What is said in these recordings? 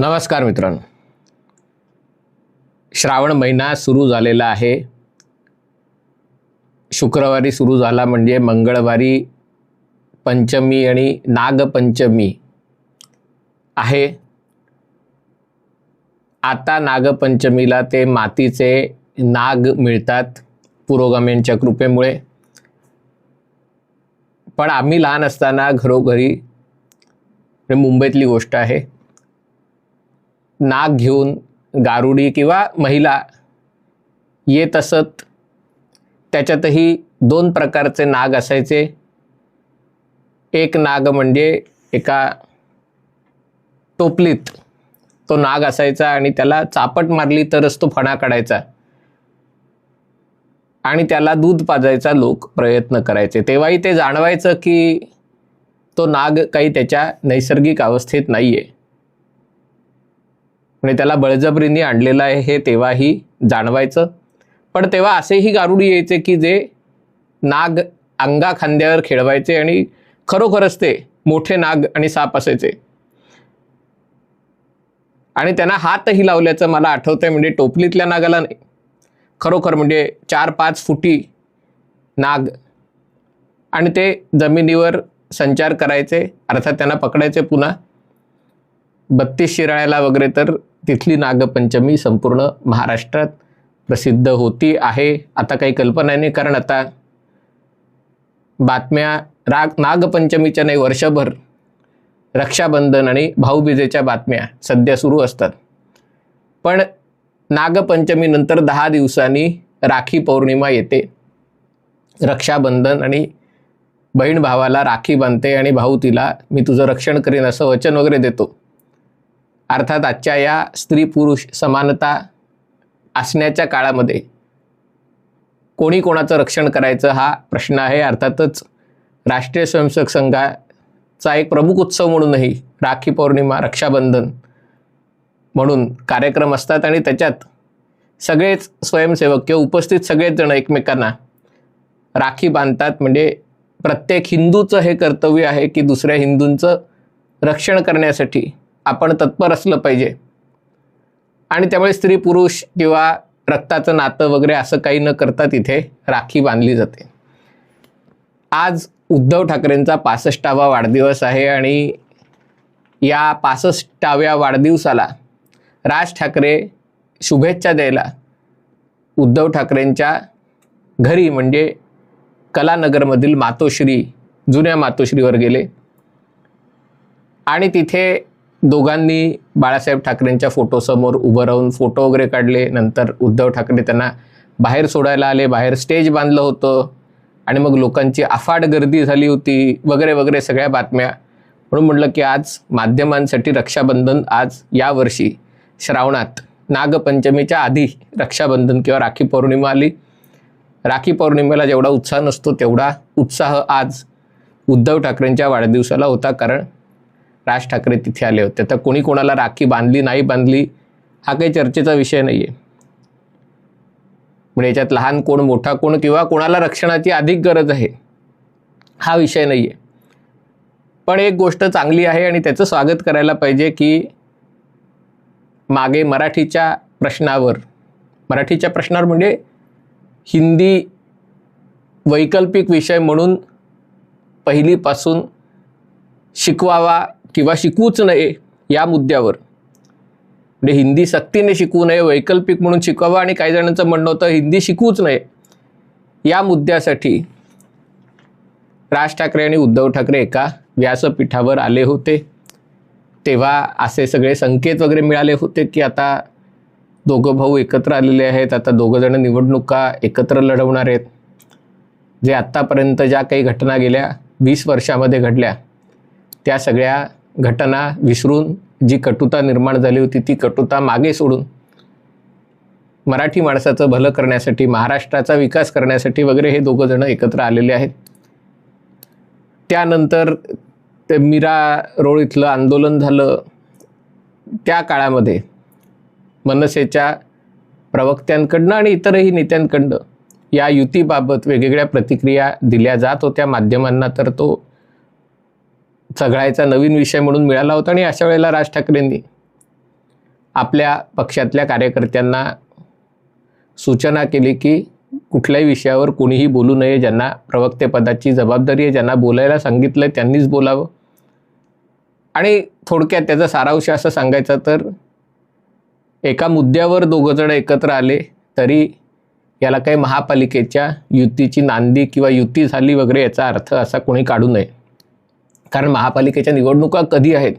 नमस्कार मित्रांनो. श्रावण महिना सुरू झालेला आहे. शुक्रवारी सुरू झाला म्हणजे मंगळवारी पंचमी आणि नागपंचमी आहे. आता नागपंचमीला ते मातीचे नाग मिळतात पुरोगामींच्या कृपेमुळे. पण आम्ही लहान असताना घरोघरी म्हणजे मुंबईतली गोष्ट आहे. नाग घेऊन गारुडी किंवा महिला येत असत त्याच्यातही दोन प्रकारचे नाग असायचे. एक नाग म्हणजे एका टोपलीत तो नाग असायचा आणि त्याला चापट मारली तरच तो फणा काढायचा. आणि त्याला दूध पाजायचा लोक प्रयत्न करायचे. तेव्हाही ते जाणवायचं की तो नाग काही त्याच्या नैसर्गिक अवस्थेत नाही आहे म्हणजे त्याला बळजबरीने आणलेलं आहे हे तेव्हाही जाणवायचं. पण तेव्हा असेही गारुडी यायचे की जे नाग अंगा खांद्यावर खेळवायचे आणि खरोखरच ते मोठे नाग आणि साप असायचे. आणि त्यांना हातही लावल्याचं मला आठवतंय म्हणजे टोपलीतल्या नागाला नाही. खरोखर म्हणजे चार पाच फुटी नाग. आणि ते जमिनीवर संचार करायचे अर्थात त्यांना पकडायचे पुन्हा. बत्तीस शिराळ्याला वगैरे तर तिथली नागपंचमी संपूर्ण महाराष्ट्रात प्रसिद्ध होती आहे. आता काही कल्पना नाही कारण आता बातम्या राग नागपंचमीच्या नाही वर्षभर रक्षाबंधन आणि भाऊबीजेच्या बातम्या सध्या सुरू असतात. पण नागपंचमीनंतर दहा दिवसांनी राखी पौर्णिमा येते. रक्षाबंधन आणि बहीण भावाला राखी बांधते आणि भाऊ तिला मी तुझं रक्षण करीन असं वचन वगैरे देतो. अर्थात आजच्या या स्त्री पुरुष समानता असण्याच्या काळामध्ये कोणी कोणाचं रक्षण करायचं हा प्रश्न आहे. अर्थातच राष्ट्रीय स्वयंसेवक संघाचा एक प्रमुख उत्सव म्हणूनही राखी पौर्णिमा रक्षाबंधन म्हणून कार्यक्रम असतात आणि त्याच्यात सगळेच स्वयंसेवक किंवा उपस्थित सगळेच जण एकमेकांना राखी बांधतात. म्हणजे प्रत्येक हिंदूचं हे कर्तव्य आहे की दुसऱ्या हिंदूंचं रक्षण करण्यासाठी आपण तत्पर असलं पाहिजे. आणि त्यामुळे स्त्री पुरुष किंवा रक्ताचं नातं वगैरे असं काही न करता तिथे राखी बांधली जाते. आज उद्धव ठाकरेंचा पासष्टावा वाढदिवस आहे आणि या पासष्टाव्या वाढदिवसाला राज ठाकरे शुभेच्छा द्यायला उद्धव ठाकरेंच्या घरी म्हणजे कलानगरमधील मातोश्री जुन्या मातोश्रीवर गेले. आणि तिथे दोघांनी बाळासाहेब ठाकरेंच्या फोटोसमोर उभं राहून फोटो वगैरे काढले. नंतर उद्धव ठाकरे त्यांना बाहेर सोडायला आले. बाहेर स्टेज बांधलं होतं. आणि मग लोकांची अफाट गर्दी झाली होती. वगैरे वगैरे सगळ्या बातम्या. म्हणून म्हटलं की आज माध्यमांसाठी रक्षाबंधन आज यावर्षी श्रावणात नागपंचमीच्या आधी रक्षाबंधन किंवा राखी पौर्णिमा आली. राखी पौर्णिमेला जेवढा उत्साह नसतो तेवढा उत्साह आज उद्धव ठाकरेंच्या वाढदिवसाला होता. कारण राज ठाकरे तिथे आले होते. तर कोणी कोणाला राखी बांधली नाही बांधली हा काही चर्चेचा विषय नाही आहे म्हणजे याच्यात लहान कोण मोठा कोण किंवा कोणाला रक्षणाची अधिक गरज आहे हा विषय नाही आहे पण एक गोष्ट चांगली आहे आणि त्याचं स्वागत करायला पाहिजे की मागे मराठीच्या प्रश्नावर मराठीच्या प्रश्नावर म्हणजे हिंदी वैकल्पिक विषय म्हणून पहिलीपासून शिकवावा किंवा शिकवूच नये या मुद्द्यावर. म्हणजे हिंदी सक्तीने शिकवू नये वैकल्पिक म्हणून शिकवावं आणि काही जणांचं म्हणणं होतं हिंदी शिकवूच नये. या मुद्द्यासाठी राज ठाकरे आणि उद्धव ठाकरे एका व्यासपीठावर आले होते. तेव्हा असे सगळे संकेत वगैरे मिळाले होते की आता दोघं भाऊ एकत्र आलेले आहेत आता दोघं जण निवडणुका एकत्र लढवणार आहेत. जे आत्तापर्यंत ज्या काही घटना गेल्या वीस वर्षामध्ये घडल्या त्या सगळ्या घटना विसरून जी कटुता निर्माण झाली होती ती कटुता मागे सोडून मराठी माणसाचं भलं करण्यासाठी महाराष्ट्राचा विकास करण्यासाठी वगैरे हे दोघं जण एकत्र आलेले आहेत. त्यानंतर ते मीरा रोड इथलं आंदोलन झालं. त्या काळामध्ये मनसेच्या प्रवक्त्यांकडनं आणि इतरही नेत्यांकडनं या युतीबाबत वेगवेगळ्या प्रतिक्रिया दिल्या जात होत्या माध्यमांना तर तो चघळायचा नवीन विषय म्हणून मिळाला होता आणि अशा वेळेला राज ठाकरेंनी आपल्या पक्षातल्या कार्यकर्त्यांना सूचना केली की कुठल्याही विषयावर कोणीही बोलू नये. ज्यांना प्रवक्तेपदाची जबाबदारी आहे ज्यांना बोलायला सांगितलं त्यांनीच बोलावं. आणि थोडक्यात त्याचा सारांश असं सांगायचा तर एका मुद्द्यावर दोघंजण एकत्र आले तरी याला काही महापालिकेच्या युतीची नांदी किंवा युती झाली वगैरे याचा अर्थ असा कोणी काढू नये. कारण महापालिकेच्या निवडणुका कधी आहेत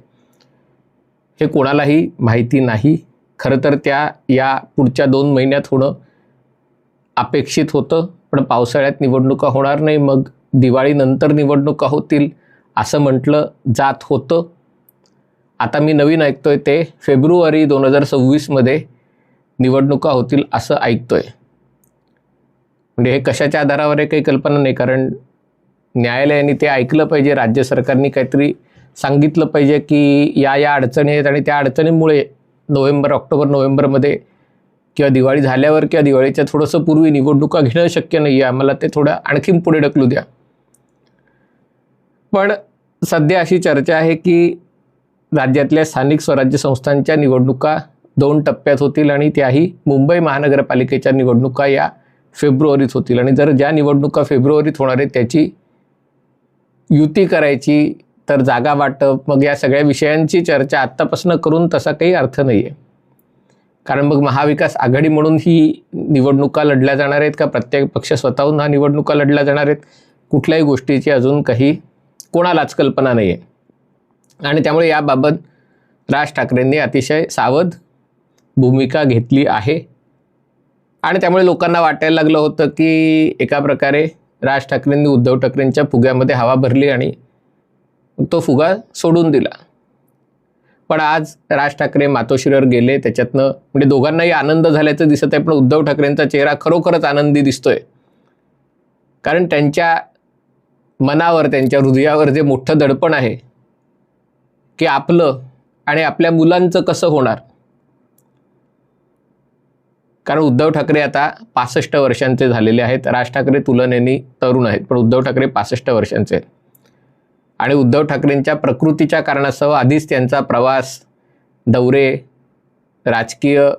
हे कोणालाही माहिती नाही. खरं तर त्या या पुढच्या दोन महिन्यात होणं अपेक्षित होतं पण पावसाळ्यात निवडणुका होणार नाही मग दिवाळीनंतर निवडणुका होतील असं म्हटलं जात होतं. आता मी नवीन ऐकतोय ते फेब्रुवारी दोन हजार सव्वीसमध्ये निवडणुका होतील असं ऐकतोय. म्हणजे हे कशाच्या आधारावर आहे काही कल्पना नाही कारण न्यायालयाने ते ऐकलं पाहिजे राज्य सरकारने काहीतरी सांगितलं पाहिजे की या या अडचणी आहेत आणि त्या अडचणीमुळे नोव्हेंबर ऑक्टोबर नोव्हेंबरमध्ये किंवा दिवाळी झाल्यावर किंवा दिवाळीच्या थोडंसं पूर्वी निवडणुका घेणं शक्य नाही आहे आम्हाला ते थोडं आणखीन पुढे ढकलू द्या. पण सध्या अशी चर्चा आहे की राज्यातल्या स्थानिक स्वराज्य संस्थांच्या निवडणुका दोन टप्प्यात होतील आणि त्याही मुंबई महानगरपालिकेच्या निवडणुका या फेब्रुवारीत होतील. आणि जर ज्या निवडणुका फेब्रुवारीत होणार आहेत त्याची युती करायची तर जागा वाटप मग या सगळ्या विषयांची चर्चा आत्तापासून करून तसा काही अर्थ नाही आहे कारण मग महाविकास आघाडी म्हणून ही निवडणुका लढल्या जाणार आहेत का? प्रत्येक पक्ष स्वतःहून हा निवडणुका लढल्या जाणार आहेत? कुठल्याही गोष्टीची अजून काही कोणालाच कल्पना नाही आहे आणि त्यामुळे याबाबत राज ठाकरेंनी अतिशय सावध भूमिका घेतली आहे. आणि त्यामुळे लोकांना वाटायला लागलं होतं की एका प्रकारे राज ठाकरेंनी उद्धव ठाकरेंच्या फुग्यामध्ये हवा भरली आणि तो फुगा सोडून दिला. पण आज राज ठाकरे मातोश्रीवर गेले त्याच्यातनं म्हणजे दोघांनाही आनंद झाल्याचं दिसत आहे पण उद्धव ठाकरेंचा चेहरा खरोखरच आनंदी दिसतोय. कारण त्यांच्या मनावर त्यांच्या हृदयावर जे मोठं दडपण आहे की आपलं आणि आपल्या मुलांचं कसं होणार? कारण उद्धव ठाकरे आता पासष्ट वर्षांचे झालेले आहेत. राज ठाकरे तुलनेने तरुण आहेत पण उद्धव ठाकरे पासष्ट वर्षांचे आहेत. आणि उद्धव ठाकरेंच्या प्रकृतीच्या कारणासह आधीच त्यांचा प्रवास दौरे राजकीय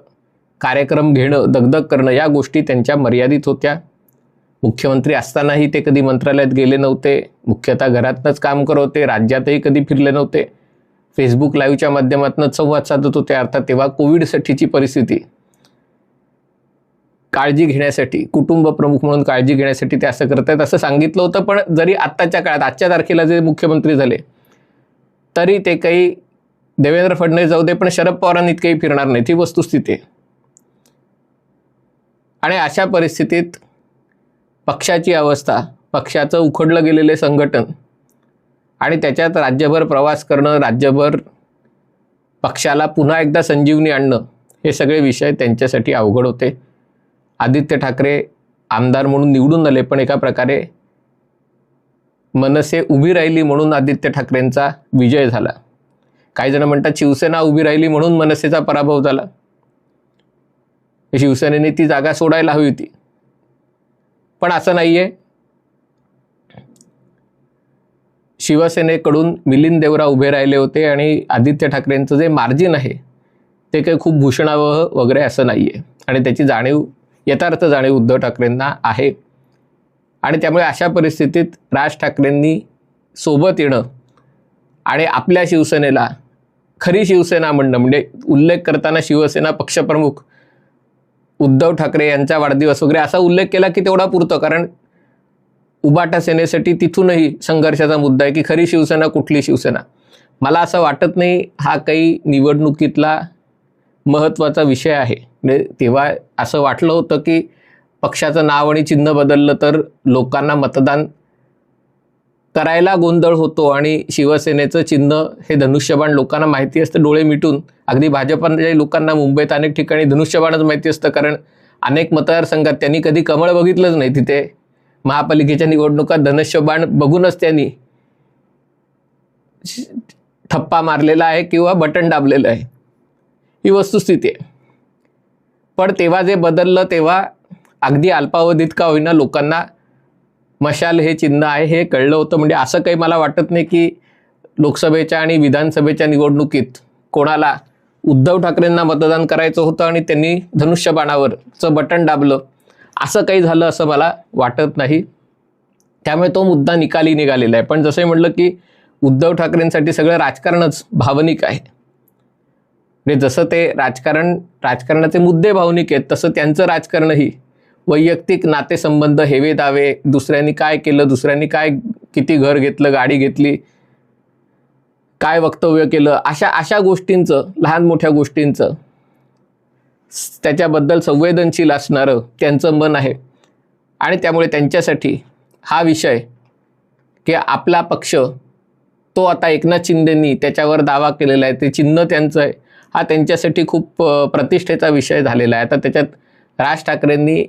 कार्यक्रम घेणं दगदग करणं या गोष्टी त्यांच्या मर्यादित होत्या. मुख्यमंत्री असतानाही ते कधी मंत्रालयात गेले नव्हते. मुख्यतः घरातनंच काम करत होते राज्यातही कधी फिरले नव्हते. फेसबुक लाईव्हच्या माध्यमातून संवाद साधत होते. अर्थात तेव्हा कोविडसाठीची परिस्थिती काळजी घेण्यासाठी कुटुंब प्रमुख म्हणून काळजी घेण्यासाठी ते असं करत आहेत असं सांगितलं होतं. पण जरी आत्ताच्या काळात आजच्या तारखेला जे मुख्यमंत्री झाले तरी ते काही देवेंद्र फडणवीस जाऊ दे पण शरद पवारांनी इतकेही फिरणार नाही ही वस्तुस्थिती आहे. आणि अशा परिस्थितीत पक्षाची अवस्था पक्षाचं उखडलं गेलेले संघटन आणि त्याच्यात राज्यभर प्रवास करणं राज्यभर पक्षाला पुन्हा एकदा संजीवनी आणणं हे सगळे विषय त्यांच्यासाठी अवघड होते. आदित्य ठाकरे आमदार म्हणून निवडून आले पण एका प्रकारे मनसे उभी राहिली म्हणून आदित्य ठाकरेंचा विजय झाला. काही जण म्हणतात शिवसेना उभी राहिली म्हणून मनसेचा पराभव झाला. शिवसेनेने ती जागा सोडायला हवी होती. पण असं नाही आहे शिवसेनेकडून मिलिंद देवरा उभे राहिले होते आणि आदित्य ठाकरेंचं जे मार्जिन आहे ते काही खूप भूषणावह वगैरे असं नाही आहे आणि त्याची जाणीव यथार्थ जाणीव उद्धव ठाकरेंना आहे. आणि त्यामुळे अशा परिस्थितीत राज ठाकरेंनी सोबत येणं आणि आपल्या शिवसेनेला खरी शिवसेना म्हणणं म्हणजे उल्लेख करताना शिवसेना पक्षप्रमुख उद्धव ठाकरे यांचा वाढदिवस वगैरे असा उल्लेख केला की तेवढा पुरतो. कारण उबाटा सेनेसाठी तिथूनही संघर्षाचा मुद्दा आहे की खरी शिवसेना कुठली शिवसेना? मला असं वाटत नाही हा काही निवडणुकीतला महत्त्वाचा विषय आहे. म्हणजे तेव्हा असं वाटलं होतं की पक्षाचं नाव आणि चिन्ह बदललं तर लोकांना मतदान करायला गोंधळ होतो आणि शिवसेनेचं चिन्ह हे धनुष्यबाण लोकांना माहिती असतं डोळे मिटून. अगदी भाजपाच्या लोकांना मुंबईत अनेक ठिकाणी धनुष्यबाणच माहिती असतं कारण अनेक मतदारसंघात त्यांनी कधी कमळ बघितलंच नाही तिथे. महापालिकेच्या निवडणुकात धनुष्यबाण बघूनच त्यांनी ठप्पा मारलेला आहे किंवा बटन दाबलेलं आहे. ही वस्तुस्थिती आहे. पण तेव्हा जे बदललं तेव्हा अगदी अल्पावधीत का होईना लोकांना मशाल हे चिन्ह आहे हे कळलं होतं. म्हणजे असं काही मला वाटत नाही की लोकसभेच्या आणि विधानसभेच्या निवडणुकीत कोणाला उद्धव ठाकरेंना मतदान करायचं होतं आणि त्यांनी धनुष्यबाणावरचं बटन दाबलं असं काही झालं असं मला वाटत नाही. त्यामुळे तो मुद्दा निकाली निघालेला आहे. पण जसं म्हटलं की उद्धव ठाकरेंसाठी सगळं राजकारणच भावनिक आहे. म्हणजे जसं ते राजकारण राजकारणाचे मुद्दे भावनिक आहेत तसं त्यांचं राजकारणही. वैयक्तिक नातेसंबंध हेवे दावे दुसऱ्यांनी काय केलं दुसऱ्यांनी काय किती घर घेतलं गाडी घेतली काय वक्तव्य केलं अशा अशा गोष्टींचं लहान मोठ्या गोष्टींचं त्याच्याबद्दल संवेदनशील असणारं त्यांचं मन आहे. आणि त्यामुळे त्यांच्यासाठी हा विषय की आपला पक्ष तो आता एकनाथ शिंदेंनी त्याच्यावर दावा केलेला आहे. ते चिन्ह त्यांचं आहे. हा त्यांच्यासाठी खूप प्रतिष्ठेचा विषय झालेला आहे. आता त्याच्यात राज ठाकरेंनी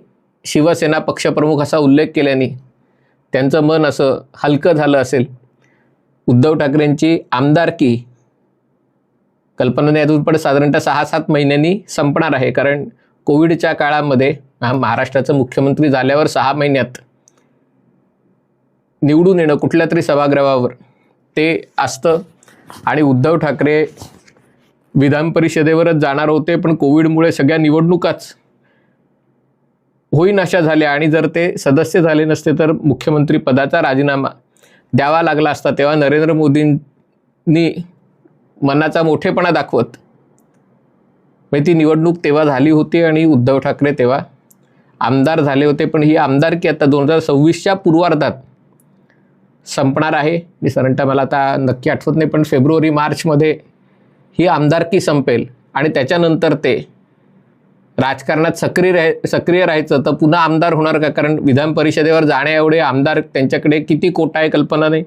शिवसेना पक्षप्रमुख असा उल्लेख केल्याने त्यांचं मन असं हलकं झालं असेल. उद्धव ठाकरेंची आमदारकी कल्पना नाही अजून पण साधारणतः सहा सात महिन्यांनी संपणार आहे. कारण कोविडच्या काळामध्ये हा महाराष्ट्राचं मुख्यमंत्री झाल्यावर सहा महिन्यात निवडून येणं कुठल्या तरी सभागृहावर ते असतं. आणि उद्धव ठाकरे विधान परिषदेवरच जाणार होते पण कोविडमुळे सगळ्या निवडणुकाच होईन अशा झाल्या. आणि जर ते सदस्य झाले नसते तर मुख्यमंत्री पदाचा राजीनामा द्यावा लागला असता तेव्हा नरेंद्र मोदींनी मनाचा मोठेपणा दाखवत. म्हणजे ती निवडणूक तेव्हा झाली होती आणि उद्धव ठाकरे तेव्हा आमदार झाले होते. पण ही आमदारकी आता दोन हजार सव्वीसच्या पूर्वार्धात संपणार आहे. मी साधारणतः मला आता नक्की आठवत नाही पण फेब्रुवारी मार्चमध्ये ही आमदारकी संपेल आणि त्याच्यानंतर ते राजकारणात सक्रिय राह सक्रिय राहायचं तर पुन्हा आमदार होणार का? कारण विधान परिषदेवर जाण्याएवढे आमदार त्यांच्याकडे किती कोटा आहे कल्पना नाही.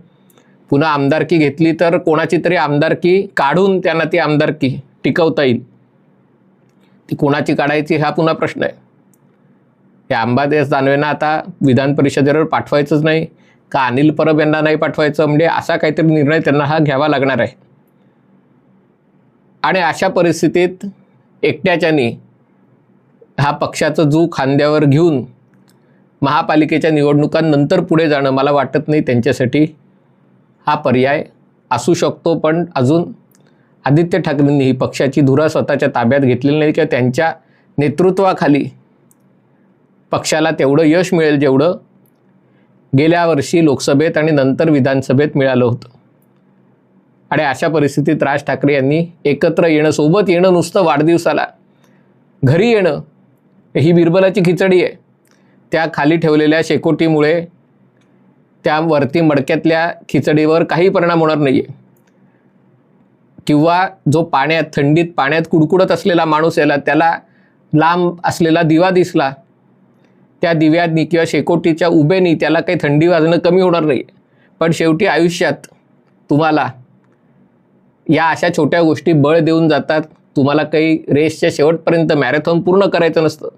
पुन्हा आमदारकी घेतली तर कोणाची तरी आमदारकी काढून त्यांना ती आमदारकी टिकवता येईल. ती कोणाची काढायची हा पुन्हा प्रश्न आहे. या अंबादेश दानवेंना आता विधान परिषदेवर पाठवायचंच नाही. का अनिल परब यांना नाही पाठवायचं? म्हणजे असा काहीतरी निर्णय त्यांना हा घ्यावा लागणार आहे. आणि अशा परिस्थितीत एकट्याच्याने हा पक्षाचा जू खांद्यावर घेऊन महापालिकेच्या निवडणुकांनंतर पुढे जाणं मला वाटत नाही. त्यांच्यासाठी हा पर्याय असू शकतो पण अजून आदित्य ठाकरेंनी ही पक्षाची धुरा स्वतःच्या ताब्यात घेतलेली नाही किंवा त्यांच्या नेतृत्वाखाली पक्षाला तेवढं यश मिळेल जेवढं गेल्या वर्षी लोकसभेत आणि नंतर विधानसभेत मिळालं होतं. आणि अशा परिस्थितीत राज ठाकरे यांनी एकत्र येणं सोबत येणं नुसतं वाढदिवसाला. घरी येणं ही बिरबलाची खिचडी आहे. त्या खाली ठेवलेल्या शेकोटीमुळे त्या वरती मडक्यातल्या खिचडीवर काही परिणाम होणार नाही आहे किंवा जो पाण्यात थंडीत पाण्यात कुडकुडत असलेला माणूस याला त्याला लांब असलेला दिवा दिसला त्या दिव्यानी किंवा शेकोटीच्या उभेनी त्याला काही थंडी वाजणं कमी होणार नाही पण शेवटी आयुष्यात तुम्हाला या अशा छोट्या गोष्टी बळ देऊन जातात. तुम्हाला काही रेसच्या शेवटपर्यंत मॅरेथॉन पूर्ण करायचं नसतं.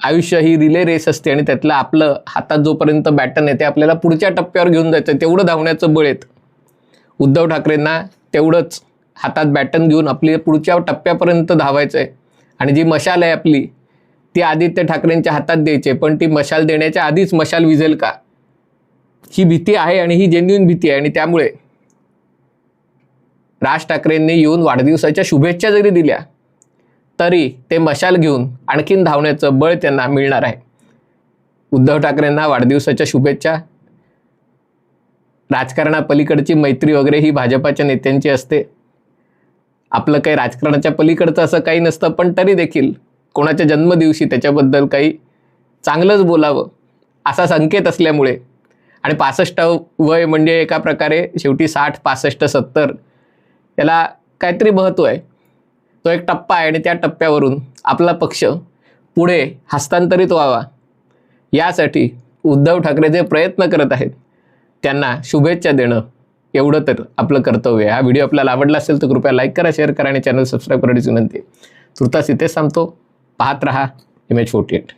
आयुष्य ही रिले रेस असते आणि त्यातलं आपलं हातात जोपर्यंत बॅटन आहे ते आपल्याला पुढच्या टप्प्यावर घेऊन जायचं. तेवढं धावण्याचं बळ येतं उद्धव ठाकरेंना तेवढंच हातात बॅटन घेऊन आपली पुढच्या टप्प्यापर्यंत धावायचं आहे. आणि जी मशाल आहे आपली ती आदित्य ठाकरेंच्या हातात द्यायची आहे. पण ती मशाल देण्याच्या आधीच मशाल विझेल का? ही भीती आहे आणि ही जेन्युन भीती आहे आणि त्यामुळे राज ठाकरेंनी येऊन वाढदिवसाच्या शुभेच्छा जरी दिल्या तरी ते मशाल घेऊन आणखीन धावण्याचं बळ त्यांना मिळणार आहे. उद्धव ठाकरेंना वाढदिवसाच्या शुभेच्छा. राजकारणापलीकडची मैत्री वगैरे ही भाजपाच्या नेत्यांची असते. आपलं काही राजकारणाच्या पलीकडचं असं काही नसतं पण तरी देखील कोणाच्या जन्मदिवशी त्याच्याबद्दल काही चांगलंच बोलावं असा संकेत असल्यामुळे. आणि पासष्ट वय म्हणजे एका प्रकारे शेवटी साठ पासष्ट सत्तर याला काहीतरी महत्त्व आहे. तो एक टप्पा आहे आणि त्या टप्प्यावरून आपला पक्ष पुढे हस्तांतरित व्हावा. यासाठी उद्धव ठाकरे जे प्रयत्न करत आहेत त्यांना शुभेच्छा देणं एवढं तर आपलं कर्तव्य आहे. हा व्हिडिओ आपल्याला आवडला असेल तर कृपया लाईक करा शेअर करा आणि चॅनल सबस्क्राईब करण्याची विनंती. तुर्तास इथेच सांगतो पाहत रहा इमेज फोर्टी एट